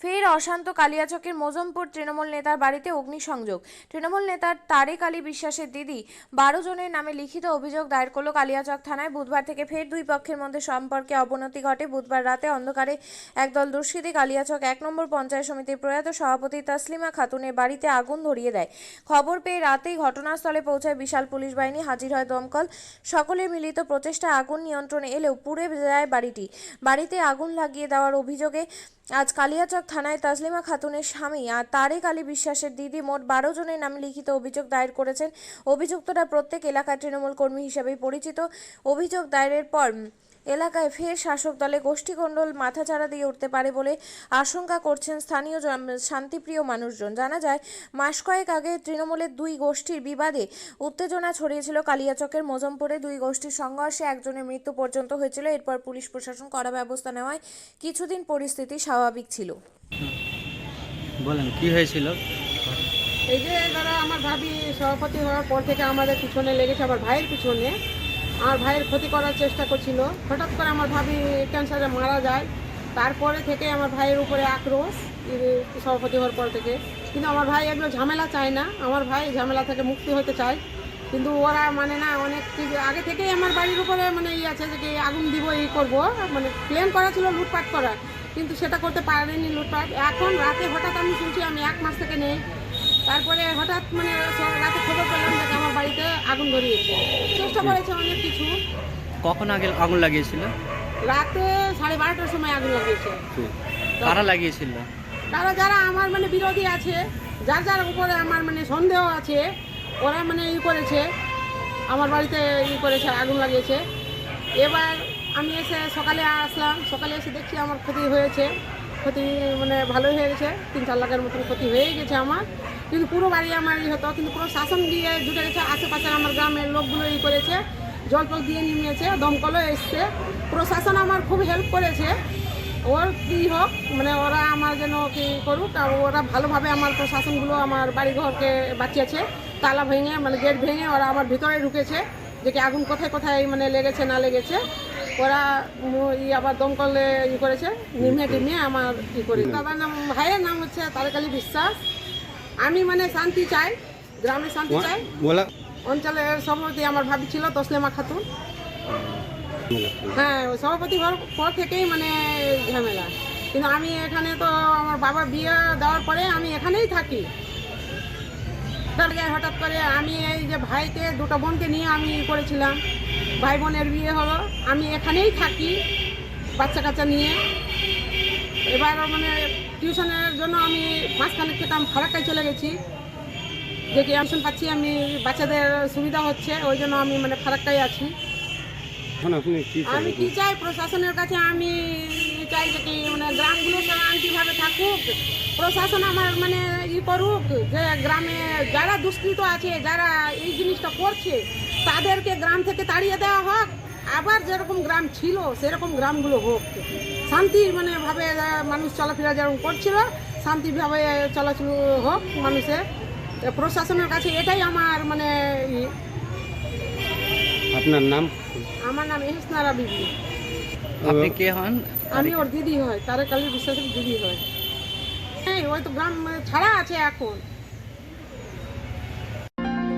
ফের অশান্ত কালিয়াচকের মজমপুর তৃণমূল নেতার বাড়িতে অগ্নিসংযোগ। তৃণমূল নেতার তারেক আলী বিশ্বাসের দিদি বারো জনের নামে লিখিত অভিযোগ দায়ের করল কালিয়াচক থানায়। বুধবার থেকে ফের দুই পক্ষের মধ্যে সম্পর্কে অবনতি ঘটে। বুধবার রাতে অন্ধকারে একদল দুষ্কৃতী কালিয়াচক এক নম্বর পঞ্চায়েত সমিতির প্রয়াত সভাপতি তাসলিমা খাতুনের বাড়িতে আগুন ধরিয়ে দেয়। খবর পেয়ে রাতেই ঘটনাস্থলে পৌঁছায় বিশাল পুলিশ বাহিনী। হাজির হয় দমকল। সকলের মিলিত প্রচেষ্টা আগুন নিয়ন্ত্রণে এলেও পুড়ে যায় বাড়িটি। বাড়িতে আগুন লাগিয়ে দেওয়ার অভিযোগে আজ কালিয়াচক থানায় তাসলিমা খাতুনের স্বামী আর তারেক আলী বিশ্বাসের দিদি মোট বারো জনের নামে লিখিত অভিযোগ দায়ের করেছেন। অভিযুক্তরা প্রত্যেক এলাকার তৃণমূল কর্মী হিসেবেই পরিচিত। অভিযোগ দায়েরের পর এলাকায় ফের শাসক দলে গোষ্ঠীকণ্ডল মাথাচাড়া দিয়ে উঠতে পারে বলে আশঙ্কা করছেন স্থানীয় জন- শান্তিপ্রিয় মানুষজন। জানা যায় মাস কয়েক আগে তৃণমূলের দুই গোষ্ঠীর বিবাদে উত্তেজনা ছড়িয়েছিল কালিয়াচকের মজমপুরে। দুই গোষ্ঠীর সংঘর্ষে একজনের মৃত্যু পর্যন্ত হয়েছিল। এরপর পুলিশ প্রশাসন কড়া ব্যবস্থা নেওয়ায় কিছুদিন পরিস্থিতি স্বাভাবিক ছিল। বলেন কি হয়েছিল? এই যে দাদা আমার ভাবি সভাপতি হওয়ার পর থেকে আমাদের পিছনে লেগেছে আমার ভাইয়ের পিছনে। আমার ভাইয়ের ক্ষতি করার চেষ্টা করছিল। হঠাৎ করে আমার ভাবি ক্যান্সারে মারা যায়। তারপরে থেকে আমার ভাইয়ের উপরে আক্রোশ সভাপতি হওয়ার পর থেকে। কিন্তু আমার ভাই এগুলো ঝামেলা চায় না। আমার ভাই ঝামেলা থেকে মুক্তি হতে চায়। কিন্তু ওরা মানে না, অনেক কিছু আগে থেকেই আমার বাড়ির উপরে মানে ই আছে যে আগুন দিব এই করব। মানে প্ল্যান করা ছিল লুটপাট করা। কিন্তু সেটা করতে পারেনি লুটপাট। এখন রাতে হঠাৎ আমি শুনছি, আমি এক মাস থেকে নেই। তারপরে হঠাৎ মানে রাতে খবর পেলাম যে আমার বাড়িতে আগুন ধরিয়েছে। চেষ্টা করেছে অনেক কিছু। কখন আগে আগুন লাগিয়েছিল? রাতে সাড়ে বারোটার সময় আগুন লাগিয়েছে। কারা লাগিয়েছিল? তারা যারা আমার মানে বিরোধী আছে যার যার উপরে আমার মানে সন্দেহ আছে ওরা মানে ই করেছে আমার বাড়িতে ই করেছে আগুন লাগিয়েছে। এবার আমি এসে সকালে আসলাম সকালে এসে দেখছি আমার ক্ষতি হয়েছে। ক্ষতি মানে ভালোই হয়ে গেছে। তিন চার লাখের মতন ক্ষতি হয়ে গেছে আমার। কিন্তু পুরো বাড়ি আমার হতো, কিন্তু পুরো শাসন দিয়ে জুটে গেছে। আশেপাশের আমার গ্রামের লোকগুলো ই করেছে, জল টল দিয়ে নিমিয়েছে, দমকলও এসছে। প্রশাসন আমার খুব হেল্প করেছে। ওর কী হোক মানে ওরা আমার যেন কি করুক, আর ওরা ভালোভাবে আমার প্রশাসনগুলো, আমার বাড়িঘরকে বাঁচিয়েছে। তালা ভেঙে মানে গেট ভেঙে ওরা আমার ভিতরে ঢুকেছে। যে কি আগুন কোথায় কোথায় মানে লেগেছে, না লেগেছে ওরা ই আবার দমকলে ই করেছে নিমিয়ে টিমিয়ে আমার ই করে। বাবার নাম ভাইয়ের নাম হচ্ছে তারেকালী বিশ্বাস। আমি মানে শান্তি চাই গ্রামে শান্তি চাই। অঞ্চলের সভাপতি আমার ভাবি ছিল তসলেমা খাতুন। হ্যাঁ সভাপতি হওয়ার পর থেকেই মানে ঝামেলা। কিন্তু আমি এখানে তো আমার বাবা বিয়ে দেওয়ার পরে আমি এখানেই থাকি। হঠাৎ করে আমি এই যে ভাইকে দুটো বোনকে নিয়ে আমি করেছিলাম। ভাই বোনের বিয়ে হলো। আমি এখানেই থাকি বাচ্চা কাচ্চা নিয়ে। এবার মানে টিউশনের জন্য আমি মাঝখানের থেকে আমি ফারাক্কায় চলে গেছি। যে কি টিউশন পাচ্ছি আমি বাচ্চাদের সুবিধা হচ্ছে ওই জন্য আমি মানে ফারাক্কায় আছি। আমি কি চাই? প্রশাসনের কাছে আমি চাই যে কি মানে গ্রামগুলো শান্তিভাবে থাকুক। প্রশাসন আমার মানে ই করুক যে গ্রামে যারা দুষ্কৃত আছে যারা এই জিনিসটা করছে তাদেরকে গ্রাম থেকে তাড়িয়ে দেওয়া হোক আবার যেরকম গ্রাম ছিল সেরকম গ্রামগুলো হোক। শান্তি মানে ভাবে মানুষ চলাফেরা যেরকম করছিল শান্তিভাবে চলাচল হোক মানুষের। প্রশাসনের কাছে এটাই আমার মানে ই। আপনার নাম? আমার নাম এহসনারা বিবি। আপনি কে হন? আমি ওর দিদি হয় তারে কালী বিশ্বাসের দিদি হয়। হ্যাঁ ওই তো গ্রাম মানে ছাড়া আছে এখন।